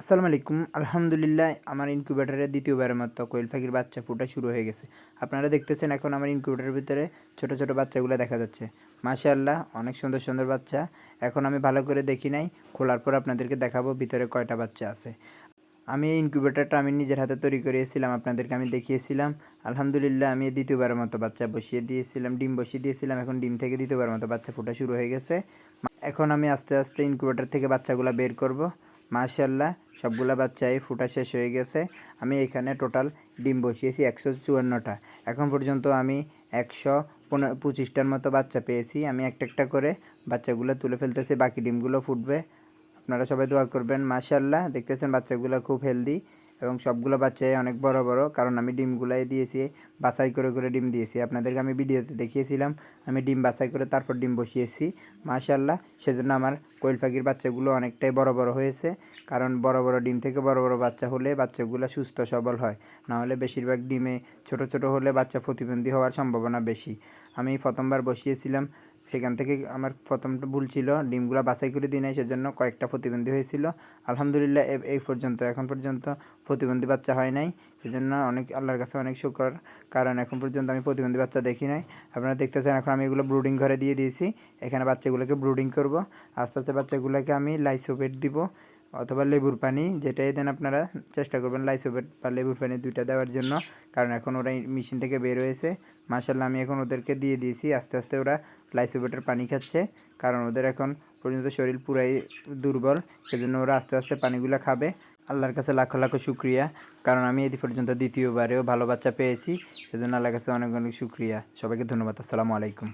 আসসালামু আলাইকুম। আলহামদুলিল্লাহ, আমার ইনকিউবেটারের দ্বিতীয়বারের মতো কোয়েল পাখির বাচ্চা ফুটা শুরু হয়ে গেছে। আপনারা দেখতেছেন এখন আমার ইনকিউবেটারের ভিতরে ছোট ছোট বাচ্চাগুলো দেখা যাচ্ছে। মাশাআল্লাহ, অনেক সুন্দর সুন্দর বাচ্চা। এখন আমি ভালো করে দেখি নাই, খোলার পর আপনাদেরকে দেখাবো ভিতরে কয়টা বাচ্চা আছে। আমি এই ইনকিউবেটারটা আমি নিজের হাতে তৈরি করিয়েছিলাম আপনাদেরকে আমি দেখিয়েছিলাম। আলহামদুলিল্লাহ, আমি দ্বিতীয়বারের মতো বাচ্চা বসিয়ে দিয়েছিলাম, ডিম বসিয়ে দিয়েছিলাম। এখন ডিম থেকে দ্বিতীয়বারের মতো বাচ্চা ফুটা শুরু হয়ে গেছে। এখন আমি আস্তে আস্তে ইনকিউবেটার থেকে বাচ্চাগুলো বের করব। মাশাল্লাহ সবগুলা বাচ্চাই ফুটা শেষ হয়ে গেছে। আমি এখানে টোটাল ডিম বসিয়েছি একশো চুয়ান্নটা। এখন পর্যন্ত আমি একশো পনেরো পঁচিশটার মতো বাচ্চা পেয়েছি। আমি একটা একটা করে বাচ্চাগুলো তুলে ফেলতেছি, বাকি ডিমগুলো ফুটবে। আপনারা সবাই দোয়া করবেন মাশাল্লাহ দেখতেছেন বাচ্চাগুলো খুব হেলদি এবং সবগুলো বাচ্চাই অনেক বড় বড়, কারণ আমি ডিমগুলাই দিয়েছি, বাছাই করে করে ডিম দিয়েছি। আপনাদেরকে আমি ভিডিওতে দেখিয়েছিলাম, আমি ডিম বাছাই করে তারপর ডিম বসিয়েছি। মাশাল্লাহ সেজন্য আমার কোয়েল পাখির বাচ্চাগুলো অনেকটাই বড় বড় হয়েছে, কারণ বড় বড় ডিম থেকে বড় বড় বাচ্চা হলে বাচ্চাগুলো সুস্থ সবল হয়। নাহলে বেশিরভাগ ডিমে ছোট ছোট হলে বাচ্চা প্রতিবন্ধী হওয়ার সম্ভাবনা বেশি। আমি প্রথমবার বসিয়েছিলাম সেখান থেকে আমার প্রথমটা ভুল ছিল, ডিমগুলো বাছাই করে দিই নাই, সেজন্য কয়েকটা প্রতিবন্ধী হয়েছিল। আলহামদুলিল্লাহ এই পর্যন্ত, এখন পর্যন্ত প্রতিবন্ধী বাচ্চা হয় নাই, সেজন্য অনেক, আল্লাহর কাছে অনেক শুকর। কারণ এখন পর্যন্ত আমি প্রতিবন্ধী বাচ্চা দেখি নাই। আপনারা দেখতেছেন, এখন আমি এগুলো ব্রুডিং ঘরে দিয়ে দিয়েছি। এখানে বাচ্চাগুলোকে ব্রুডিং করব। আস্তে আস্তে বাচ্চাগুলোকে আমি লাইসোপেট দিব। অথবা লেবুর পানি, যেটাই দেন আপনারা চেষ্টা করবেন লাইসোপেট বা লেবুর পানি দুইটা দেওয়ার জন্য, কারণ এখন ওরা মেশিন থেকে বের হয়েছে। মাসাল্লাহ আমি এখন ওদেরকে দিয়ে দিয়েছি, আস্তে আস্তে ওরা লাইসোপেটের পানি খাচ্ছে, কারণ ওদের এখন পর্যন্ত শরীর পুরাই দুর্বল, সেজন্য ওরা আস্তে আস্তে পানিগুলো খাবে। আল্লাহর কাছে লাখো লাখো শুক্রিয়া, কারণ আমি এই পর্যন্ত দ্বিতীয়বারেও ভালো বাচ্চা পেয়েছি, সেজন্য আল্লাহর কাছে অনেক অনেক শুক্রিয়া। সবাইকে ধন্যবাদ, আসসালামু আলাইকুম।